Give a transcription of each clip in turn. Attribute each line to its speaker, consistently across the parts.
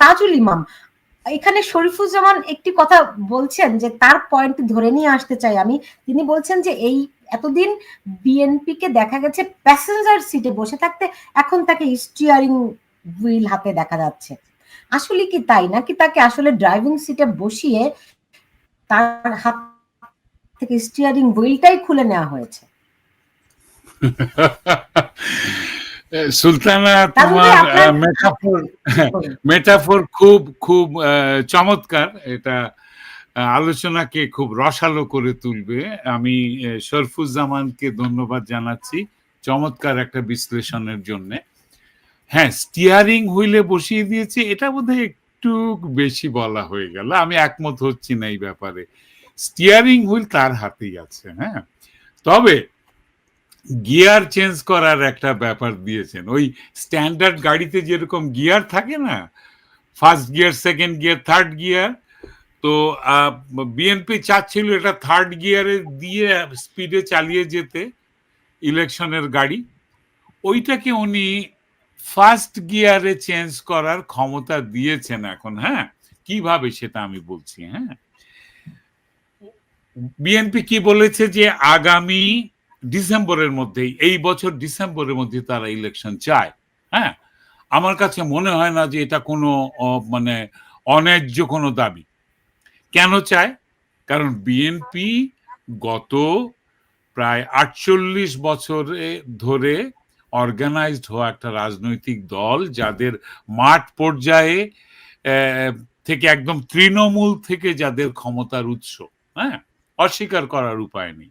Speaker 1: তাজুল ইমাম, এখানে শরীফুজ্জামান একটি কথা বলছেন যে তার পয়েন্ট ধরে নিয়ে আসতে চাই আমি। তিনি বলছেন যে এই এতদিন বিএনপি কে দেখা গেছে প্যাসেঞ্জার সিটে বসে থাকতে, এখন তাকে স্টিয়ারিং হুইল হাতে দেখা যাচ্ছে। আসলে কি তাই? নাকি তাকে আসলে ড্রাইভিং সিটে বসিয়ে তার হাত থেকে স্টিয়ারিং হুইলটাই খুলে নেওয়া হয়েছে?
Speaker 2: সুলতানা তোমার মেটাফোর মেটাফোর খুব খুব চমৎকার। এটা আলোচনাকে খুব রসালো করে তুলবে। আমি শরফুজ্জামানকে ধন্যবাদ জানাচ্ছি চমৎকার একটা বিশ্লেষণের জন্য। হ্যাঁ স্টিয়ারিং হুইলে বসিয়ে দিয়েছে এটা বোধহয় একটু বেশি বলা হয়ে গেল। আমি একমত হচ্ছি না এই ব্যাপারে। স্টিয়ারিং হুইল তার হাতেই আছে হ্যাঁ। তবে গিয়ার চেঞ্জ করার একটা ব্যাপার দিয়েছেন। ওই স্ট্যান্ডার্ড গাড়িতে যেরকম গিয়ার থাকে না, first gear, second gear, third gear, তো বিএনপি চাচ্ছিল এটা থার্ড গিয়ারে দিয়ে স্পিডে চালিয়ে যেতে ইলেকশনের গাড়ি। ওইটাকে উনি ফার্স্ট গিয়ারে চেঞ্জ করার ক্ষমতা দিয়েছেন এখন হ্যাঁ? কীভাবে সেটা আমি বলছি হ্যাঁ? বিএনপি কি বলেছে যে আগামী ডিসেম্বরের মধ্যেই, এই বছর ডিসেম্বরের মধ্যে তারা ইলেকশন চায়। হ্যাঁ? আমার কাছে মনে হয় না যে এটা কোনো মানে অন্যায্য কোনো দাবি। কেন চায়? কারণ বিএনপি গত প্রায় আটচল্লিশ বছরে ধরে অর্গানাইজড হওয়া একটা রাজনৈতিক দল, যাদের মাঠ পর্যায়ে থেকে একদম তৃণমূল থেকে যাদের ক্ষমতার উৎস। হ্যাঁ? অস্বীকার করার উপায় নেই।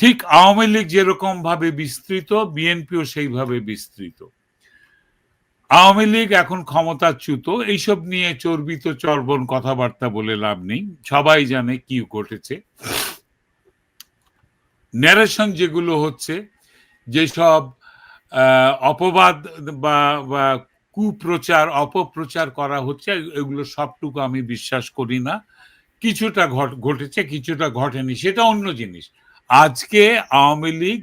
Speaker 2: ঠিক আওয়ামী লীগ যেরকম ভাবে বিস্তৃত, বিএনপিও সেইভাবে বিস্তৃত। আওয়ামী লীগ এখন ক্ষমতাচ্যুত, এইসব নিয়ে চর্বিত, চর্বণ কথাবার্তা বলে লাভ নেই। সবাই জানে কি ঘটেছে। ন্যারেশন যেগুলো হচ্ছে, যেসব অপবাদ বা কুপ্রচার, অপপ্রচার করা হচ্ছে, এগুলো সবটুকু আমি বিশ্বাস করি না। কিছুটা ঘটেছে, কিছুটা ঘটেনি, সেটা অন্য জিনিস। আজকে Awami League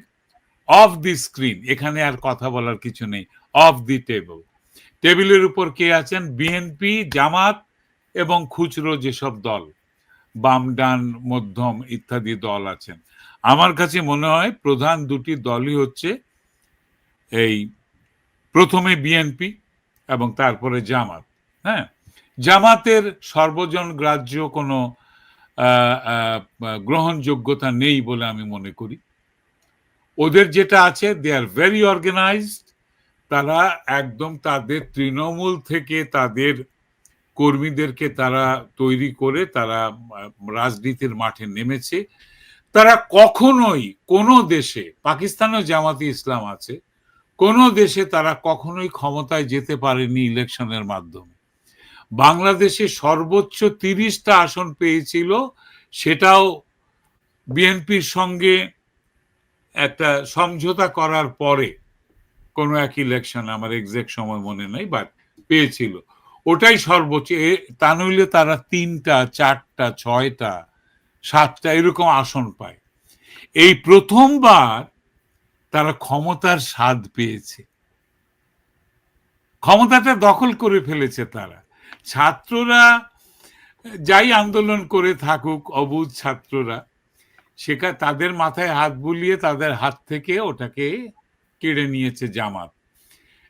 Speaker 2: off the screen এখানে আর কথা বলার কিছু নেই অফ দি টেবিল টেবিলের উপর কে আছেন? বিএনপি জামাত এবং খুচরো যেসব দল, বাম, ডান, মধ্যম ইত্যাদি দল আছেন। আমার কাছে মনে হয় প্রধান দুটি দলই হচ্ছে এই প্রথমে বিএনপি এবং তারপরে জামাত হ্যাঁ? জামাতের সর্বজন গ্রাহ্য কোনো গ্রহণযোগ্যতা নেই বলে আমি মনে করি। ওদের যেটা আছে দে আর ভেরি অর্গানাইজড তারা একদম তাদের তৃণমূল থেকে তাদের কর্মীদেরকে তারা তৈরি করে তারা রাজনীতির মাঠে নেমেছে। তারা কখনোই কোনো দেশে, পাকিস্তানেও জামাতি ইসলাম আছে, কোনো দেশে তারা কখনোই ক্ষমতায় যেতে পারেনি ইলেকশনের মাধ্যমে। বাংলাদেশে সর্বোচ্চ তিরিশটা আসন পেয়েছিল। সেটাও বিএনপির সঙ্গে একটা সমঝোতা করার পরে কোনো এক ইলেকশন আমার এক্সাক্ট সময় মনে নেই বাট পেয়েছিল। ওটাই সর্বোচ্চ। তা নইলে তারা তিনটা, চারটা, ছয়টা, সাতটা এরকম আসন পায়। এই প্রথমবার তারা ক্ষমতার স্বাদ পেয়েছে। ক্ষমতাটা দখল করে ফেলেছে তারা। ছাত্ররা যাই আন্দোলন করে থাকুক, অবুধ ছাত্ররা সেটা তাদের মাথায় হাত বুলিয়ে তাদের হাত থেকে ওটাকে কেড়ে নিয়েছে জামাত।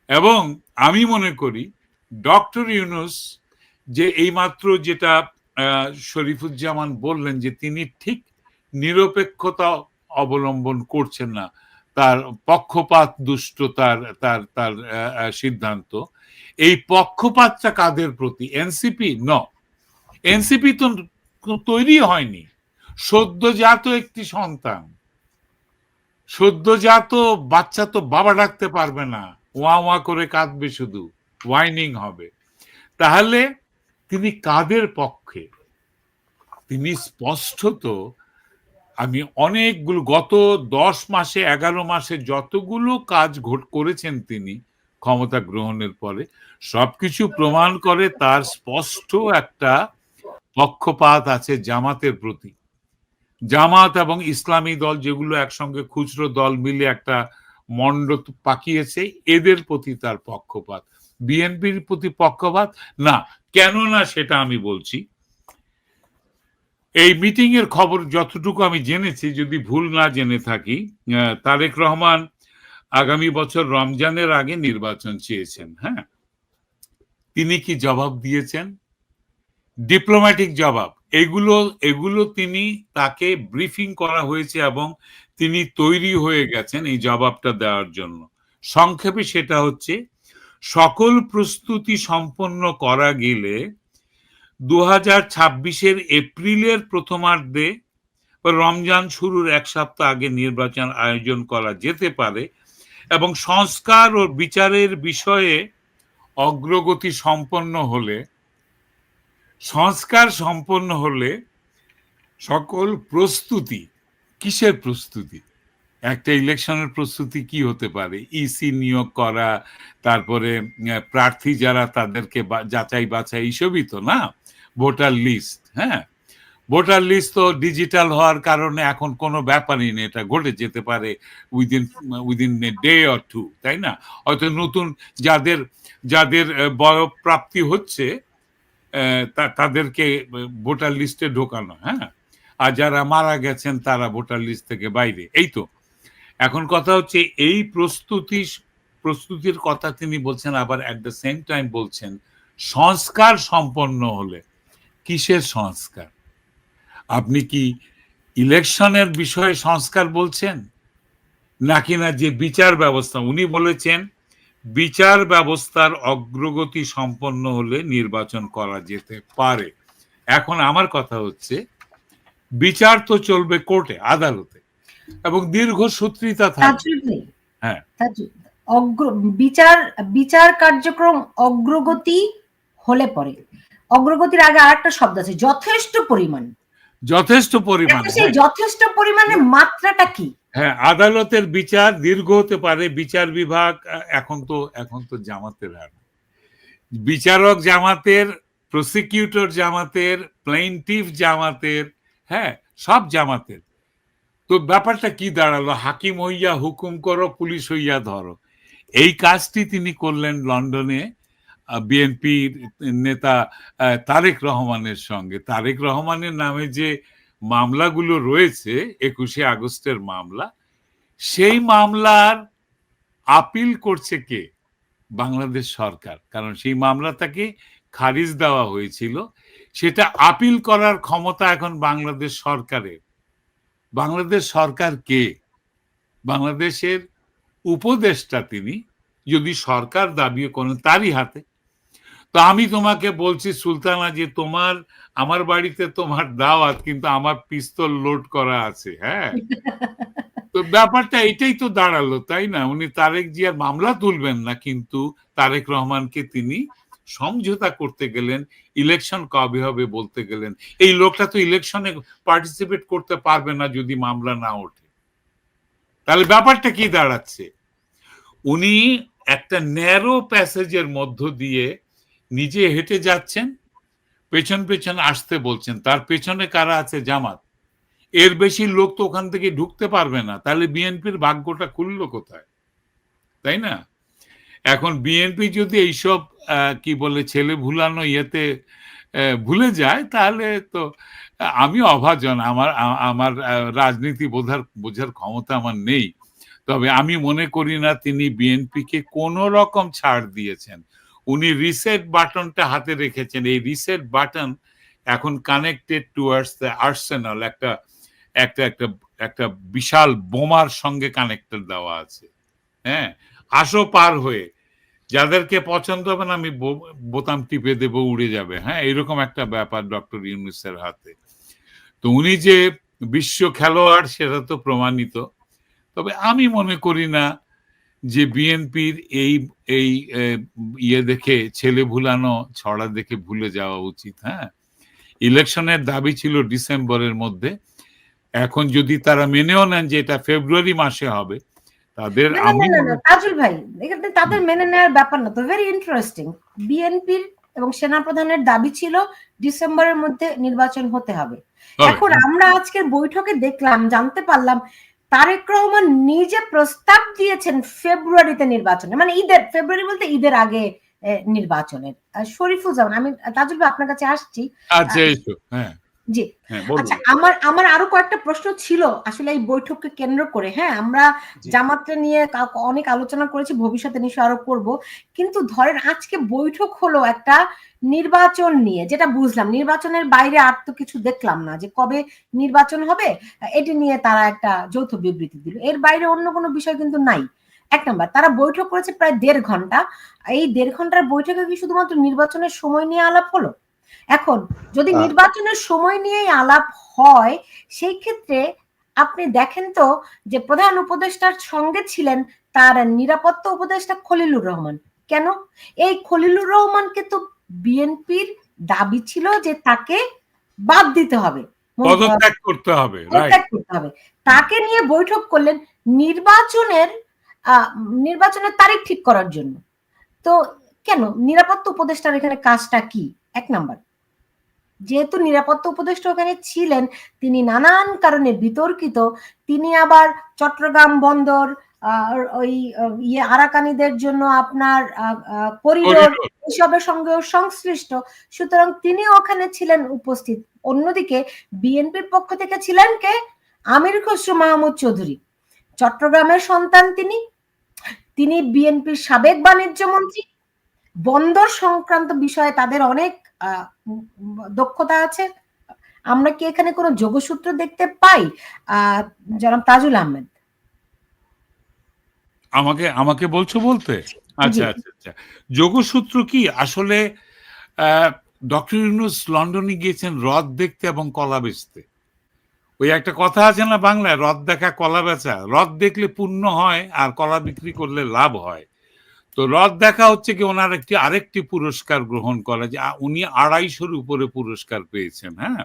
Speaker 2: এবং আমি মনে করি, ডক্টর ইউনুস যে এইমাত্র যেটা শরীফুজ্জামান বললেন যে তিনি ঠিক নিরপেক্ষতা অবলম্বন করছেন না তার পক্ষপাত দুষ্ট তার তার তার সিদ্ধান্ত। এই পক্ষপাতটা কাদের প্রতি? এনসিপি ন এনসিপি তো তৈরি হয়নি। সদ্যজাত একটি সন্তান। সদ্যজাত বাচ্চা তো বাবা ডাকতে পারবে না। ওয়া ওয়া করে কাঁদবে শুধু। ওয়াইনিং হবে। তাহলে তিনি কাদের পক্ষে? তিনি স্পষ্টত আমি অনেকগুলো, গত দশ মাসে, এগারো মাসে যতগুলো কাজ ঘট, করেছেন তিনি ক্ষমতা গ্রহণের পরে, সবকিছু প্রমাণ করে তার স্পষ্ট একটা পক্ষপাত আছে জামাতের প্রতি। জামাত এবং ইসলামী দল যেগুলো একসঙ্গে খুচরো দল মিলে একটা মণ্ড পাকিয়েছে, এদের প্রতি তার পক্ষপাত। বিএনপির প্রতি পক্ষপাত? না। কেন না সেটা আমি বলছি এই মিটিং এর খবর যতটুকু আমি জেনেছি, যদি ভুল না জেনে থাকি তারেক রহমান আগামী বছর রমজানের আগে নির্বাচন চেয়েছেন হ্যাঁ? তিনি কি জবাব দিয়েছেন? ডিপ্লোম্যাটিক জবাব। এগুলো এগুলো তিনি তাকে ব্রিফিং করা হয়েছে এবং তিনি তৈরি হয়ে গেছেন এই জবাবটা দেওয়ার জন্য। সংক্ষেপে সেটা হচ্ছে, সকল প্রস্তুতি সম্পন্ন করা গেলে দু হাজার ছাব্বিশের এপ্রিলের প্রথমার্ধে রমজান শুরুর এক সপ্তাহ আগে নির্বাচন আয়োজন করা যেতে পারে এবং সংস্কার ও বিচারের বিষয়ে অগ্রগতি সম্পন্ন হলে, সংস্কার সম্পন্ন হলে সকল প্রস্তুতি, কিসের প্রস্তুতি? একটা ইলেকশনের প্রস্তুতি কি হতে পারে? ইসি নিয়োগ করা, তারপরে প্রার্থী যারা তাদেরকে যাচাই বাছাই এইসবই তো না? ভোটার লিস্ট হ্যাঁ? ভোটার লিস্ট তো ডিজিটাল হওয়ার কারণে এখন কোনো ব্যাপারই নেই, এটা ঘটে যেতে পারে within within a day or two তাই না? হয়তো নতুন যাদের যাদের বয়প্রাপ্তি হচ্ছে তাদেরকে ভোটার লিস্টে ঢোকানো হ্যাঁ? আর যারা মারা গেছেন, তারা ভোটার লিস্ট থেকে বাইরে, এই তো। এখন কথা হচ্ছে, এই প্রস্তুতি, প্রস্তুতির কথা তিনি বলছেন, আবার অ্যাট দ্য সেম টাইম বলছেন, সংস্কার সম্পন্ন হলে কিসের সংস্কার? আপনি কি ইলেকশনের বিষয়ে সংস্কার বলছেন? নাকি না যে বিচার ব্যবস্থা? উনি বলেছেন বিচার ব্যবস্থার অগ্রগতি সম্পন্ন হলে নির্বাচন করা যেতে পারে। এখন আমার কথা হচ্ছে বিচার তো চলবে কোর্টে আদালতে এবং দীর্ঘ সূত্রিতা থাকবে হ্যাঁ।
Speaker 1: বিচার বিচার কার্যক্রম অগ্রগতি হলে পরে। অগ্রগতির আগে আরেকটা শব্দ আছে যথেষ্ট পরিমাণ।
Speaker 2: যথেষ্ট পরিমাণ
Speaker 1: সেই যথেষ্ট পরিমাণের মাত্রাটা কি?
Speaker 2: হ্যাঁ আদালতের বিচার দীর্ঘ হতে পারে বিচার বিভাগ এখন তো এখন তো জামাতের হার। বিচারক জামাতের প্রসিকিউটর জামাতের প্লেইনটিভ জামাতের হ্যাঁ সব জামাতের। তো ব্যাপারটা কি দাঁড়াল? হাকিম হইয়া হুকুম করো পুলিশ হইয়া ধরো। এই কাজটি তিনি করলেন লন্ডনে। বিএনপির নেতা তারেক রহমানের সঙ্গে। তারেক রহমানের নামে যে মামলাগুলো রয়েছে, একুশে আগস্টের মামলা, সেই মামলার আপিল করছে কে? বাংলাদেশ সরকার। কারণ সেই মামলাটাকে খারিজ দেওয়া হয়েছিল। সেটা আপিল করার ক্ষমতা এখন বাংলাদেশ সরকারের। বাংলাদেশ সরকার কে? বাংলাদেশের উপদেষ্টা তিনি। যদি সরকার দাবি করেন তারই হাতে। তো আমি তোমাকে বলছি সুলতানা যে তোমার আমার বাড়িতে তোমার দাওয়াত কিন্তু আমার পিস্তল লোড করা আছে হ্যাঁ? তো ব্যাপারটা এটাই তো দাঁড়াল তাই না? উনি তারেক জিয়ার মামলা তুলবেন না কিন্তু তারেক রহমানকে তিনি সমঝোতা করতে গেলেন ইলেকশন কবে হবে বলতে গেলেন। এই লোকটা তো ইলেকশনে পার্টিসিপেট করতে পারবে না যদি মামলা না ওঠে। তাহলে ব্যাপারটা কি দাঁড়াচ্ছে? উনি একটা ন্যারো প্যাসেজের মধ্য দিয়ে নিজে হেঁটে যাচ্ছেন, পেছন পেছন আসতে বলছেন, তার পেছনে কারা আছে জামাত? এর বেশি লোক তো ওখান থেকে ঢুকতে পারবে না, তাহলে বিএনপির ভাগ্যটা খুললো কোথায়? তাই না? এখন বিএনপি যদি এইসব কি বলে, ছেলে ভুলানো ইয়েতে ভুলে যায়, তাহলে তো, আমি অভাজন, আমার আমার রাজনীতি বোঝার বোঝার ক্ষমতা আমার নেই। তবে আমি মনে করি না তিনি বিএনপিকে কোনো রকম ছাড় দিয়েছেন। উনি রিসেট বাটনটা হাতে রেখেছেন। এই রিসেট বাটন এখন কানেক্টেড টুয়ার্ডস দ্য আর্সেনাল একটা একটা একটা একটা বিশাল বোমার সঙ্গে কানেক্টেড দেওয়া আছে। হ্যাঁ? আসো পার হয়ে। যাদেরকে পছন্দ হবে না, আমি বোতাম টিপে দেব, উড়ে যাবে। হ্যাঁ? এরকম একটা ব্যাপার ডক্টর ইউনুসের হাতে। তো উনি যে বিশ্ব খেলোয়াড়, সেটা তো প্রমাণিত। তবে আমি মনে করি না যে বিএনপির এই এই ইয়ে দেখে ছেলে ভুলানো ছড়া দেখে ভুলে যাওয়া উচিত হ্যাঁ? ইলেকশনের দাবি ছিল ডিসেম্বরের মধ্যে। এখন যদি তারা মেনেও নেন যে এটা ফেব্রুয়ারি মাসে হবে তাদের
Speaker 1: তাজুল ভাই এখানে তাদের মেনে নেওয়ার ব্যাপার না তো ভেরি ইন্টারেস্টিং বিএনপির এবং সেনাপ্রধানের দাবি ছিল ডিসেম্বরের মধ্যে নির্বাচন হতে হবে।
Speaker 2: হবে,
Speaker 1: এখন
Speaker 2: হ্যাঁ।
Speaker 1: আমরা আজকের বৈঠকে দেখলাম জানতে পারলাম তারেক রহমান নিজে প্রস্তাব দিয়েছেন ফেব্রুয়ারিতে নির্বাচনে। মানে ঈদের, ফেব্রুয়ারি বলতে ঈদের আগে নির্বাচনের। শরীফুজ্জামান, আমি তাজুল আপনার কাছে আসছি।
Speaker 2: আচ্ছা
Speaker 1: জি।
Speaker 2: হ্যাঁ
Speaker 1: আচ্ছা আমার আমার আরও কয়েকটা প্রশ্ন ছিল আসলে এই বৈঠককে কেন্দ্র করে। হ্যাঁ আমরা। জামাতটা নিয়ে অনেক আলোচনা করেছি ভবিষ্যতে নিশ্চয় আরও করব। কিন্তু ধরেন আজকে বৈঠক হলো একটা নির্বাচন নিয়ে যেটা বুঝলাম। নির্বাচনের বাইরে আর তো কিছু দেখলাম না যে কবে নির্বাচন হবে। এটি নিয়ে তারা একটা যৌথ বিবৃতি দিল। এর বাইরে অন্য কোনো বিষয় কিন্তু নাই। এক নাম্বার তারা বৈঠক করেছে প্রায় দেড় ঘণ্টা। এই দেড় ঘণ্টার বৈঠকে কি শুধুমাত্র নির্বাচনের সময় নিয়ে আলাপ হলো? এখন যদি নির্বাচনের সময় নিয়েই আলাপ হয় সেই ক্ষেত্রে আপনি দেখেন তো যে প্রধান উপদেষ্টার সঙ্গে ছিলেন তার নিরাপত্তা উপদেষ্টা খলিলুর রহমান। কেন? এই খলিলুর রহমানকে তো বিএনপির দাবি ছিল যে তাকে বাদ দিতে হবে।
Speaker 2: পদত্যাগ করতে হবে
Speaker 1: করতে হবে। তাকে নিয়ে বৈঠক করলেন নির্বাচনের আহ, নির্বাচনের তারিখ ঠিক করার জন্য। তো কেন? নিরাপত্তা উপদেষ্টার এখানে কাজটা কি? এক নাম্বার। যেহেতু নিরাপত্তা উপদেষ্টা ওখানে ছিলেন তিনি নানান কারণে বিতর্কিত তিনি আবার চট্টগ্রাম বন্দর ওই ইয়ে আরাকানিদের জন্য আপনার করিডোর। এসবের সঙ্গেও সংশ্লিষ্ট। সুতরাং তিনি ওখানে ছিলেন উপস্থিত। অন্যদিকে বিএনপির পক্ষ থেকে ছিলেন কে? আমির খসরু মাহমুদ চৌধুরী। চট্টগ্রামের সন্তান তিনি। তিনি বিএনপির সাবেক বাণিজ্য মন্ত্রী। বন্দর সংক্রান্ত বিষয়ে তাদের অনেক দক্ষতা আছে। আমরা কি এখানে কোনো যোগসূত্র দেখতে পাই? আহ জনাব তাজুল আহমেদ।
Speaker 2: আমাকে আমাকে বলছো বলতে? আচ্ছা আচ্ছা আচ্ছা। যোগসূত্র কি? আসলে ডক্টর ইউনুস লন্ডনে গিয়েছেন হ্রদ দেখতে এবং কলা বেচতে। ওই একটা কথা আছে না বাংলায়? হ্রদ দেখা কলা বেচা। হ্রদ দেখলে পুণ্য হয় আর কলা বিক্রি করলে লাভ হয়। তো রথ দেখা হচ্ছে কি ওনার একটি, আরেকটি পুরস্কার গ্রহণ করা যে উনি আড়াইশোর উপরে পুরস্কার পেয়েছেন হ্যাঁ?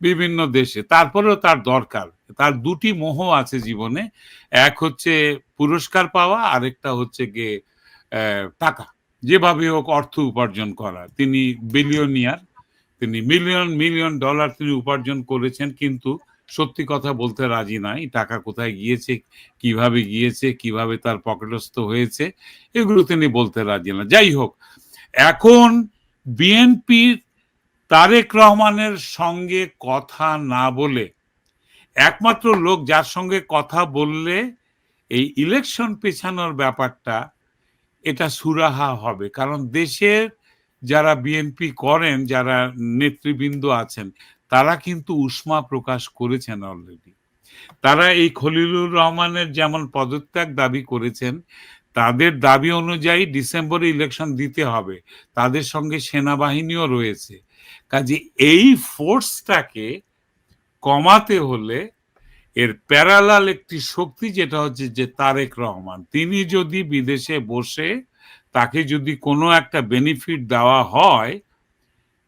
Speaker 2: বিভিন্ন দেশে। তারপরেও তার দরকার। তার দুটি মোহ আছে জীবনে। এক হচ্ছে পুরস্কার পাওয়া, আরেকটা হচ্ছে গিয়ে টাকা। যেভাবে হোক অর্থ উপার্জন করা তিনি বিলিয়নিয়ার তিনি মিলিয়ন মিলিয়ন ডলার তিনি উপার্জন করেছেন, কিন্তু সত্যি কথা বলতে রাজি নাই, টাকা কোথায় গিয়েছে, কীভাবে গিয়েছে, কীভাবে তার পকেটস্থ হয়েছে, এগুলো তিনি বলতে রাজি না। যাই হোক, এখন বিএনপির তারেক রহমানের সঙ্গে কথা না বলে, একমাত্র লোক যার সঙ্গে কথা বললে এই ইলেকশন পেছানোর ব্যাপারটা, এটা সুরাহা হবে। কারণ দেশের যারা বিএনপি করেন, যারা নেতৃবৃন্দ আছেন তারা কিন্তু উষ্মা প্রকাশ করেছেন অলরেডি তারা এই খলিলুর রহমানের যেমন পদত্যাগ দাবি করেছেন, তাদের দাবি অনুযায়ী ডিসেম্বরে ইলেকশন দিতে হবে। তাদের সঙ্গে সেনাবাহিনীও রয়েছে। কাজে এই ফোর্সটাকে কমাতে হলে এর প্যারালাল একটি শক্তি যেটা হচ্ছে যে তারেক রহমান। তিনি যদি বিদেশে বসে তাকে যদি কোনো একটা বেনিফিট দেওয়া হয়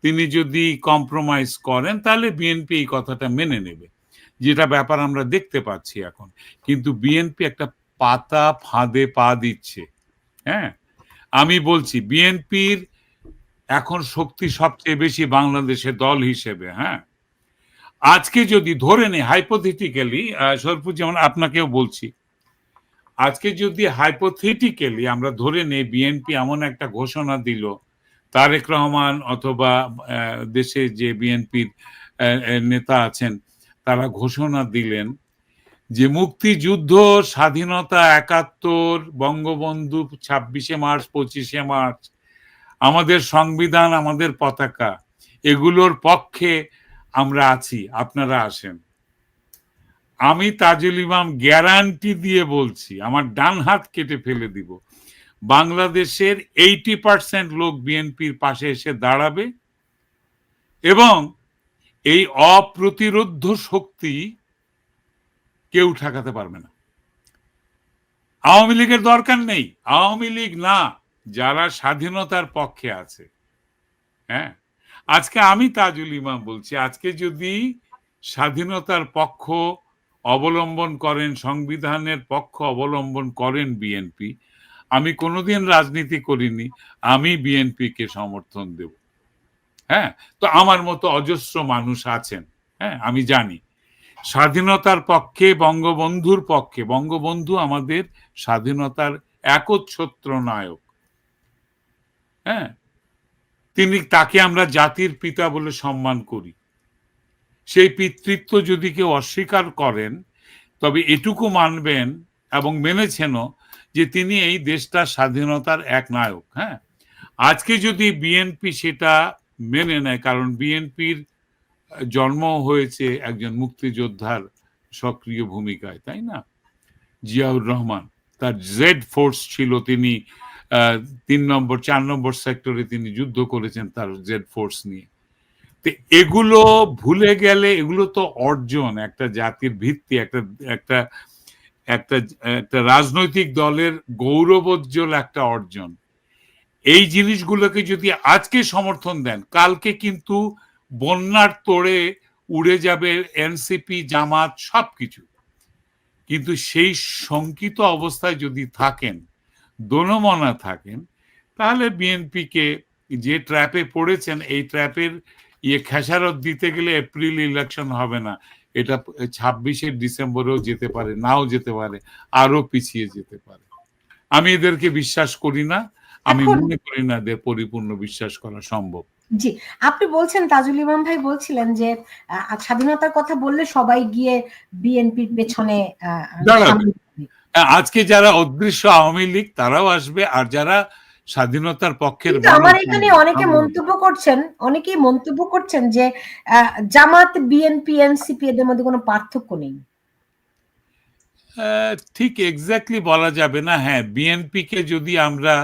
Speaker 2: তিনি যদি কম্প্রোমাইজ করেন, তাহলে বিএনপি এই কথাটা মেনে নেবে, যেটা ব্যাপার আমরা দেখতে পাচ্ছি এখন। কিন্তু বিএনপি একটা পাতা ফাঁদে পা দিচ্ছে হ্যাঁ? আমি বলছি বিএনপির এখন শক্তি সবচেয়ে বেশি বাংলাদেশের দল হিসেবে হ্যাঁ? আজকে যদি ধরে নেই হাইপোথেটিক্যালি যেমন আপনাকেও বলছি, আজকে যদি হাইপোথেটিক্যালি আমরা ধরে নেই বিএনপি এমন একটা ঘোষণা দিল তারেক রহমান অথবা দেশে যে বিএনপির নেতা আছেন, তারা ঘোষণা দিলেন যে মুক্তিযুদ্ধ, স্বাধীনতা একাত্তর, বঙ্গবন্ধু ছাব্বিশে মার্চ, পঁচিশে মার্চ, আমাদের সংবিধান, আমাদের পতাকা, এগুলোর পক্ষে আমরা আছি, আপনারা আসেন। আমি তাজুল ইমাম গ্যারান্টি দিয়ে বলছি, আমার ডান হাত কেটে ফেলে দিব। বাংলাদেশের এইটি পার্সেন্ট লোক বিএনপির পাশে এসে দাঁড়াবে এবং এই অপ্রতিরোধ্য শক্তি কেউ ঠেকাতে পারবে না। আওয়ামী লীগের দরকার নেই। আওয়ামী লীগ না, যারা স্বাধীনতার পক্ষে আছে। হ্যাঁ? আজকে আমি তাজুল ইমাম বলছি, আজকে যদি স্বাধীনতার পক্ষ অবলম্বন করেন, সংবিধানের পক্ষ অবলম্বন করেন বিএনপি আমি কোনোদিন রাজনীতি করিনি, আমি বিএনপিকে সমর্থন দেব। হ্যাঁ? তো আমার মতো অজস্র মানুষ আছেন হ্যাঁ? আমি জানি। স্বাধীনতার পক্ষে, বঙ্গবন্ধুর পক্ষে, বঙ্গবন্ধু আমাদের স্বাধীনতার একচ্ছত্র নায়ক হ্যাঁ? তিনি তাকে আমরা জাতির পিতা বলে সম্মান করি। সেই পিতৃত্ব যদি কেউ অস্বীকার করেন, তবে এটুকু মানবেন এবং মেনেছেনও যে তিনি এই দেশটার স্বাধীনতার এক নায়ক হ্যাঁ? আজকে যদি বিএনপি সেটা মেনে নেয়, কারণ বিএনপির জন্ম হয়েছে একজন মুক্তিযোদ্ধার সক্রিয় ভূমিকায়, তাই না? জিয়াউর রহমান, তার জেড ফোর্স ছিল তিনি তিন নম্বর, চার নম্বর সেক্টরে তিনি যুদ্ধ করেছেন তার জেড ফোর্স নিয়ে। তো এগুলো ভুলে গেলে এগুলো তো অর্জন, একটা জাতির ভিত্তি, একটা একটা একটা একটা রাজনৈতিক দলের গৌরবোজ্জ্বল একটা অর্জন। এই জিনিসগুলোকে যদি আজকে সমর্থন দেন, কালকে কিন্তু বন্যার তোড়ে উড়ে যাবে এনসিপি, জামাত, সবকিছু। কিন্তু সেই শঙ্কিত অবস্থায় যদি থাকেন, দোনমনা থাকেন, তাহলে বিএনপিকে যে ট্র্যাপে পড়েছেন, এই ট্র্যাপের ইয়ে খেসারত দিতে গেলে এপ্রিল ইলেকশন হবে না। এটা ছাব্বিশে ডিসেম্বরেও যেতে পারে নাও যেতে পারে আরও পিছিয়ে যেতে পারে। আমি এদেরকে বিশ্বাস করি না আমি মনে করি না এদের পরিপূর্ণ বিশ্বাস করা সম্ভব।
Speaker 1: জি আপনি বলছেন তাজুল ইমাম ভাই বলছিলেন যে স্বাধীনতার কথা বললে সবাই গিয়ে বিএনপির পেছনে।
Speaker 2: আজকে যারা অদৃশ্য আওয়ামী লীগ তারাও আসবে আর যারা স্বাধীনতার পক্ষের
Speaker 1: আমার এখানে অনেকে মন্তব্য করছেন অনেকেই মন্তব্য করছেন যে জামাত বিএনপি এনসিপি এদের মধ্যে কোনো পার্থক্য নেই।
Speaker 2: ঠিক এক্স্যাক্টলি বলা যাবে না। হ্যাঁ বিএনপি কে যদি আমরা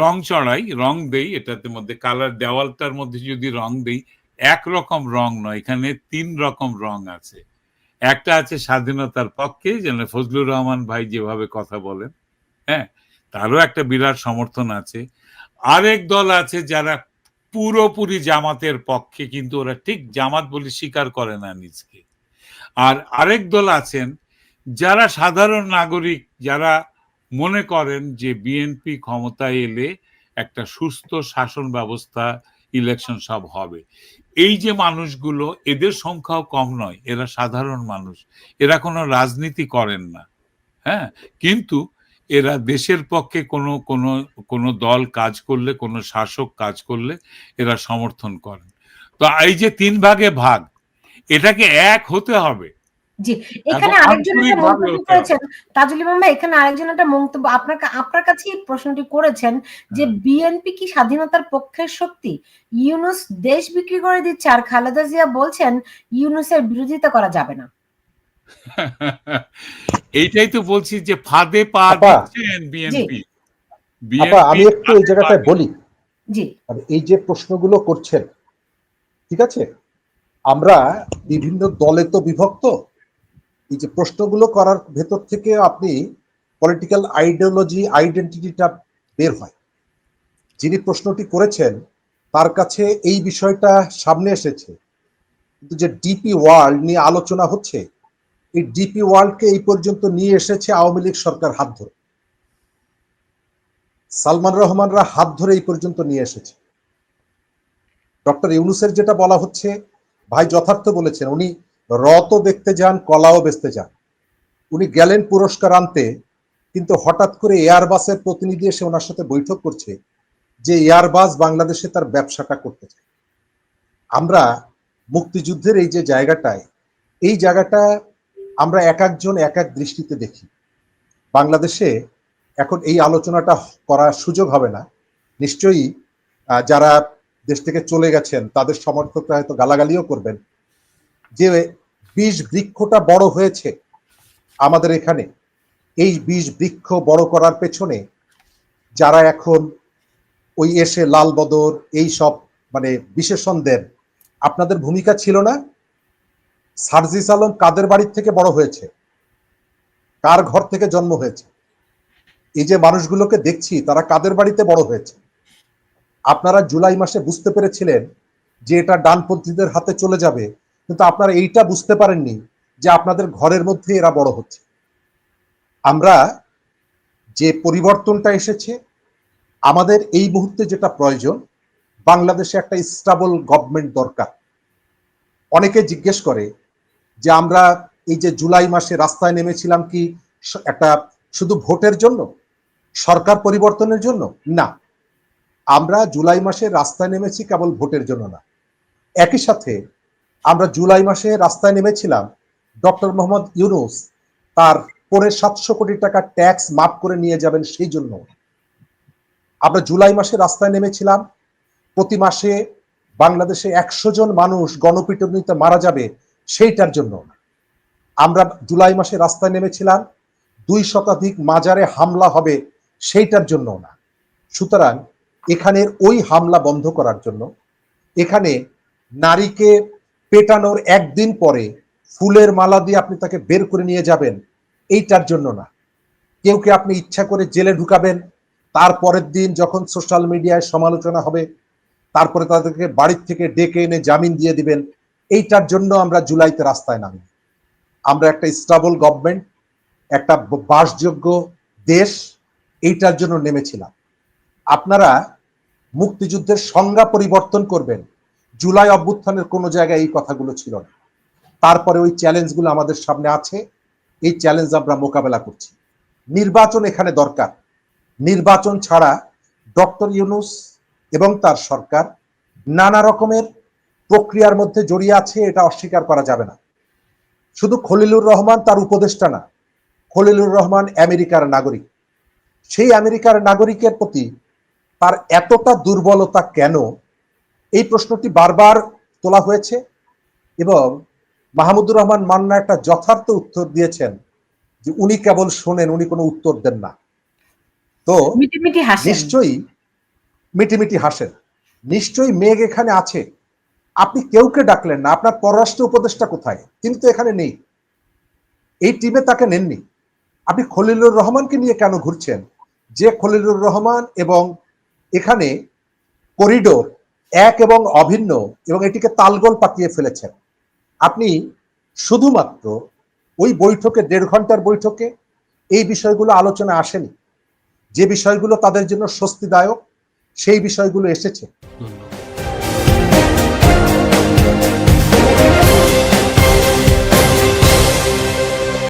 Speaker 2: রং চড়াই রং দেই এটাতে মধ্যে কালার দেওয়ালটার মধ্যে যদি রং দেই এক রকম রং নয় এখানে তিন রকম রং আছে। একটা আছে স্বাধীনতার পক্ষে যেন ফজলুর রহমান ভাই যেভাবে কথা বলেন হ্যাঁ তারও একটা বিরাট সমর্থন আছে। আরেক দল আছে যারা পুরোপুরি জামাতের পক্ষে, কিন্তু ওরা ঠিক জামাত বলে স্বীকার করে না নিজকে। আর আরেক দল আছেন যারা সাধারণ নাগরিক, যারা মনে করেন যে বিএনপি ক্ষমতায় এলে একটা সুস্থ শাসন ব্যবস্থা ইলেকশন সব হবে। এই যে মানুষগুলো, এদের সংখ্যাও কম নয়, এরা সাধারণ মানুষ, এরা কোনো রাজনীতি করেন না। হ্যাঁ? কিন্তু এরা দেশের পক্ষে কোনো কোনো কোনো দল কাজ করলে কোনো শাসক কাজ করলে এরা সমর্থন করেন। তো এই যে তিন ভাগে ভাগ এটাকে এক হতে হবে।
Speaker 1: জি এখানে আরেকজন একটা মন্তব্য করেছেন তাজুল ইমাম ভাই এখানে আরেকজন একটা মন্তব্য আপনার আপনার কাছেই প্রশ্নটি করেছেন যে
Speaker 2: হ্যাঁ।
Speaker 1: বিএনপি কি স্বাধীনতার পক্ষের শক্তি? ইউনুস দেশ বিক্রি করে দিচ্ছে আর খালেদা জিয়া বলছেন ইউনুসের বিরোধিতা করা যাবে না।
Speaker 2: এইটাই তো বলছি যে ফাঁদে পা দিচ্ছেন বিএনপি
Speaker 3: আমি একটু এই জায়গাটায় বলি। এই যে প্রশ্নগুলো করছেন ঠিক আছে? আমরা বিভিন্ন দলে তো বিভক্ত। এই যে প্রশ্নগুলো করার ভেতর থেকে আপনি পলিটিক্যাল আইডিওলজি আইডেন্টিটিটা বের হয়। যিনি প্রশ্নটি করেছেন তার কাছে এই বিষয়টা সামনে এসেছে। কিন্তু যে ডিপি ওয়ার্ল্ড নিয়ে আলোচনা হচ্ছে এই ডিপি ওয়ার্ল্ডকে এই পর্যন্ত নিয়ে এসেছে আওয়ামী লীগ সরকার হাত ধরে। সালমান রহমানরা হাত ধরে এই পর্যন্ত নিয়ে এসেছে। ডক্টর ইউনুসের যেটা বলা হচ্ছে, ভাই যথার্থ বলেছেন, উনি রত দেখতে যান, কলাও বেচতে যান। উনি গেলেন পুরস্কার আনতে, কিন্তু হঠাৎ করে এয়ারবাসের প্রতিনিধি এসে ওনার সাথে বৈঠক করছে যে এয়ারবাস বাংলাদেশে তার ব্যবসাটা করতে চায়। আমরা মুক্তিযুদ্ধের এই যে জায়গাটায়, এই জায়গাটা আমরা এক একজন এক এক দৃষ্টিতে দেখি। বাংলাদেশে এখন এই আলোচনাটা করার সুযোগ হবে না। নিশ্চয়ই যারা দেশ থেকে চলে গেছেন, তাদের সমর্থকরা হয়তো গালাগালিও করবেন। যে বীজ বৃক্ষটা বড় হয়েছে আমাদের এখানে, এই বীজ বৃক্ষ বড় করার পেছনে যারা এখন ওই এসে লাল বদর, এই সব মানে বিশেষণ দেন, আপনাদের ভূমিকা ছিল না? সার্জিস আলম কাদের বাড়ির থেকে বড় হয়েছে? কার ঘর থেকে জন্ম হয়েছে? এই যে মানুষগুলোকে দেখছি, তারা কাদের বাড়িতে বড় হয়েছে? আপনারা জুলাই মাসে বুঝতে পেরেছিলেন যে এটা ডানপন্থীদের হাতে চলে যাবে, কিন্তু আপনারা এইটা বুঝতে পারেননি যে আপনাদের ঘরের মধ্যে এরা বড় হচ্ছে। আমরা যে পরিবর্তনটা এসেছে, আমাদের এই মুহূর্তে যেটা প্রয়োজন, বাংলাদেশে একটা স্টাবল গভর্নমেন্ট দরকার। অনেকে জিজ্ঞেস করে যে আমরা এই যে জুলাই মাসে রাস্তায় নেমেছিলাম কি একটা শুধু ভোটের জন্য? সরকার পরিবর্তনের জন্য? না। আমরা জুলাই মাসে রাস্তায় নেমেছি কেবল ভোটের জন্য না। একই সাথে আমরা জুলাই মাসে রাস্তায় নেমেছিলাম, ডক্টর মোহাম্মদ ইউনুস তার পরে সাতশো কোটি টাকা ট্যাক্স মাফ করে নিয়ে যাবেন সেই জন্য। আমরা জুলাই মাসে রাস্তায় নেমেছিলাম, প্রতি মাসে বাংলাদেশে একশো জন মানুষ গণপিটুনিতে মারা যাবে সেইটার জন্য। আমরা জুলাই মাসে রাস্তায় নেমেছিলাম, দুই শতাধিক মাজারে হামলা হবে সেইটার জন্য না। সুতরাং এখানের ওই হামলা বন্ধ করার জন্য এখানে নারীকে পেটানোর একদিন পরে ফুলের মালা দিয়ে আপনি তাকে বের করে নিয়ে যাবেন, এইটার জন্য না। কেউকে আপনি ইচ্ছা করে জেলে ঢুকাবেন? তারপরের দিন যখন সোশ্যাল মিডিয়ায় সমালোচনা হবে, তারপরে তাদেরকে বাড়ির থেকে ডেকে এনে জামিন দিয়ে দিবেন এইটার জন্য আমরা জুলাইতে রাস্তায় নামি। আমরা একটা স্টাবল গভর্নমেন্ট, একটা বাসযোগ্য দেশ, এইটার জন্য নেমেছিলাম। আপনারা মুক্তিযুদ্ধের সংজ্ঞা পরিবর্তন করবেন। জুলাই অভ্যুত্থানের কোনো জায়গায় এই কথাগুলো ছিল না। তারপরে ওই চ্যালেঞ্জগুলো আমাদের সামনে আছে। এই চ্যালেঞ্জ আমরা মোকাবেলা করছি। নির্বাচন এখানে দরকার। নির্বাচন ছাড়া ডক্টর ইউনুস এবং তার সরকার নানা রকমের প্রক্রিয়ার মধ্যে জড়িয়ে আছে এটা অস্বীকার করা যাবে না। শুধু খলিলুর রহমান তার উপদেষ্টা না খলিলুর রহমান আমেরিকার নাগরিক। সেই আমেরিকার নাগরিকের প্রতি তার এতটা দুর্বলতা কেন? এই প্রশ্নটি বারবার তোলা হয়েছে এবং মাহমুদুর রহমান মান্না একটা যথার্থ উত্তর দিয়েছেন যে উনি কেবল শোনেন উনি কোনো উত্তর দেন না। তো নিশ্চয়ই মিটিমিটি হাসেন। নিশ্চয়ই মেঘ এখানে আছে। আপনি কেউকে ডাকলেন না, আপনার পররাষ্ট্র উপদেষ্টা কোথায়? তিনি তো এখানে নেই। এই টিমে তাকে নেননি। আপনি খলিলুর রহমানকে নিয়ে কেন ঘুরছেন? যে খলিলুর রহমান এবং এখানে করিডোর এক এবং অভিন্ন এবং এটিকে তালগোল পাকিয়ে ফেলেছেন। আপনি শুধুমাত্র ওই বৈঠকে, দেড় ঘণ্টার বৈঠকে এই বিষয়গুলো আলোচনা আসেনি। যে বিষয়গুলো তাদের জন্য স্বস্তিদায়ক, সেই বিষয়গুলো এসেছে।